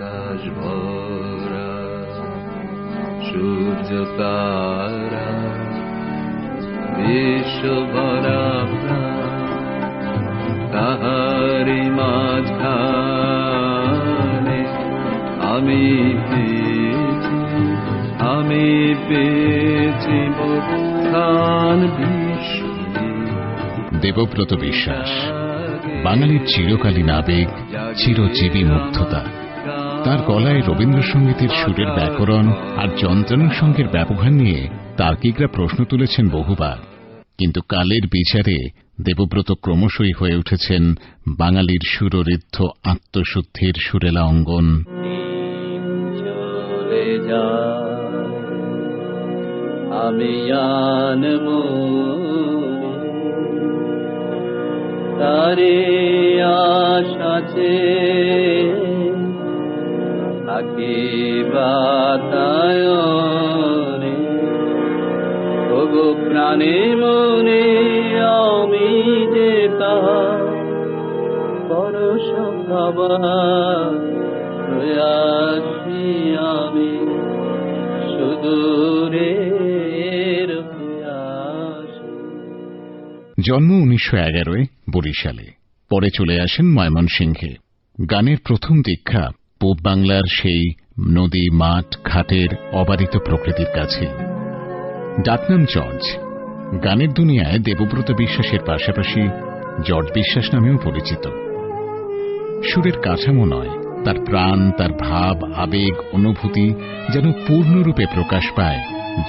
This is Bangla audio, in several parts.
আকাশ ভরা, সূর্য তারা, বিশ্ব ভরা তাহারি মাঝখানে আমি পেয়েছি আমি পেয়েছি স্থান দেবব্রত বিশ্বাস, বাঙালির চিরকালীন আবেগ, চিরজীবী মুগ্ধতা। তার গলায় রবীন্দ্রসঙ্গীতের সুরের ব্যাকরণ আর যন্ত্রণা সঙ্গের ব্যবহার নিয়ে তার্কিকরা প্রশ্ন তুলেছেন বহুবার। কিন্তু কালের বিচারে দেবব্রত ক্রমশই হয়ে উঠেছেন বাঙালির সুররিদ্ধ আত্মশুদ্ধির সুরেলা অঙ্গন। আমি তারে আশাছে জন্ম উনিশশো এগারোয় বরিশালে। পরে চলে আসেন ময়মনসিংহে। গানের প্রথম দীক্ষা পূব বাংলার সেই নদী, মাঠ, ঘাটের অবারিত প্রকৃতির কাছে। ডাকনাম জর্জ। গানের দুনিয়ায় দেবব্রত বিশ্বাসের পাশাপাশি জর্জ বিশ্বাস নামেও পরিচিত। সুরের কাঠামো নয়, তার প্রাণ, তার ভাব, আবেগ, অনুভূতি যেন পূর্ণরূপে প্রকাশ পায়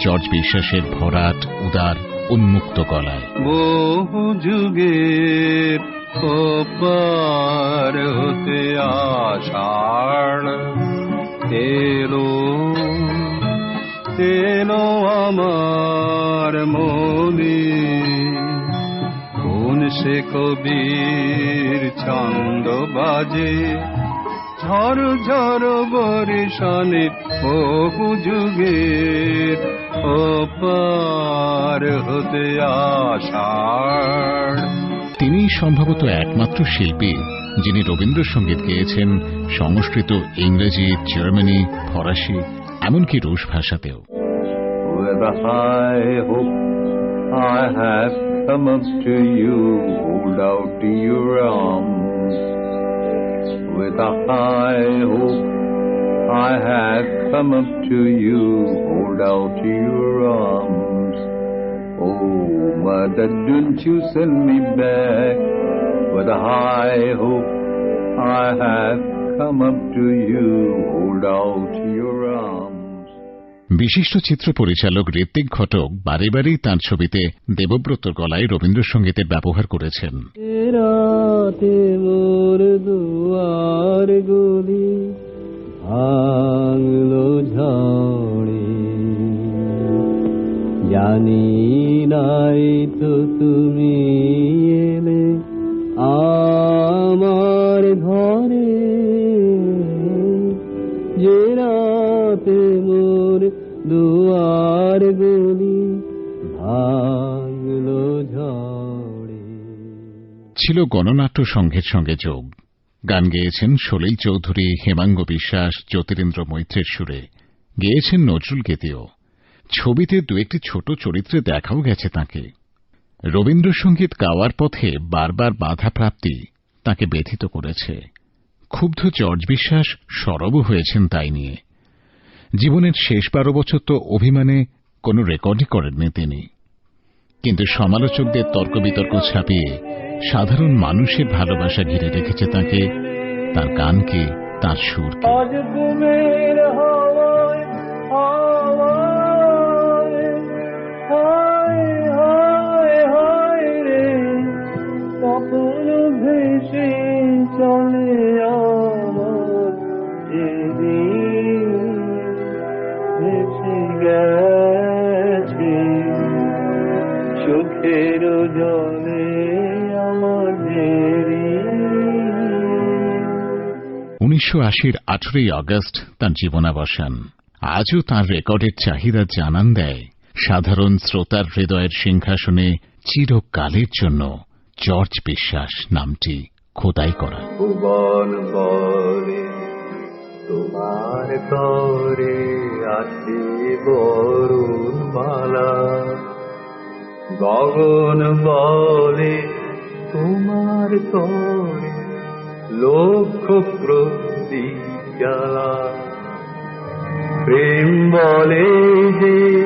জর্জ বিশ্বাসের ভরাট, উদার উন্মুক্ত গলায়। বহু যুগের ওপার হতে আষাঢ়। এলো এলো আমার মনে। কোন সে কবির ছন্দ বাজে? ঝড় ঝড় বরিশানে বহু যুগের ওপার হতে আষাঢ় তিনি সম্ভবত একমাত্র শিল্পী যিনি রবীন্দ্রসঙ্গীত গেয়েছেন সংস্কৃত ইংরেজি জার্মানি ফরাসি এমনকি রুশ ভাষাতেও With a high hope, I have come up to you, hold out your arms. With a high hope, I have come up to you, hold out your arms. Oh, mother, don't you send me back. With a high hope, I have come up to you, hold out your arms. বিশিষ্ট চিত্র পরিচালক ঋত্বিক ঘটক বারে বারেই তাঁর ছবিতে দেবব্রতর গলায় রবীন্দ্রসঙ্গীতের ব্যবহার করেছেন রাতে মোর দুয়ার গুলি গুলি ভাঙলো ঝড়ে। ছিল গণনাট্য সংঘের সঙ্গে যোগ। গান গেয়েছেন সলিল চৌধুরী, হেমাঙ্গ বিশ্বাস, জ্যোতিরেন্দ্র মৈত্রের সুরে। গেয়েছেন নজরুল গীতিও। ছবিতে দু একটি ছোট চরিত্রে দেখাও গেছে তাকে। রবীন্দ্রসঙ্গীত গাওয়ার পথে বারবার বাধা প্রাপ্তি তাকে ব্যথিত করেছে। ক্ষুব্ধ জর্জ বিশ্বাস সরবও হয়েছেন তাই নিয়ে। জীবনের শেষ বারো বছর তো অভিমানে কোনো রেকর্ডই করেননি তিনি। কিন্তু সমালোচকদের তর্ক বিতর্ক ছাপিয়ে সাধারণ মানুষের ভালোবাসা ঘিরে রেখেছে তাকে, তার গানকে, তার সুরকে। চোখের জলে উনিশশো আশির আঠেরোই আগস্ট তাঁর জীবনাবসান। আজও তাঁর রেকর্ডের চাহিদা জানান দেয়। সাধারণ শ্রোতার হৃদয়ের সিংহাসনে চিরকালের জন্য জর্জ বিশ্বাস নামটি খোদাই করা। তোমার তরে আছে বরুণ মালা গগন বলে তোমার তরে লক্ষ প্রদীপ প্রেম বলে যে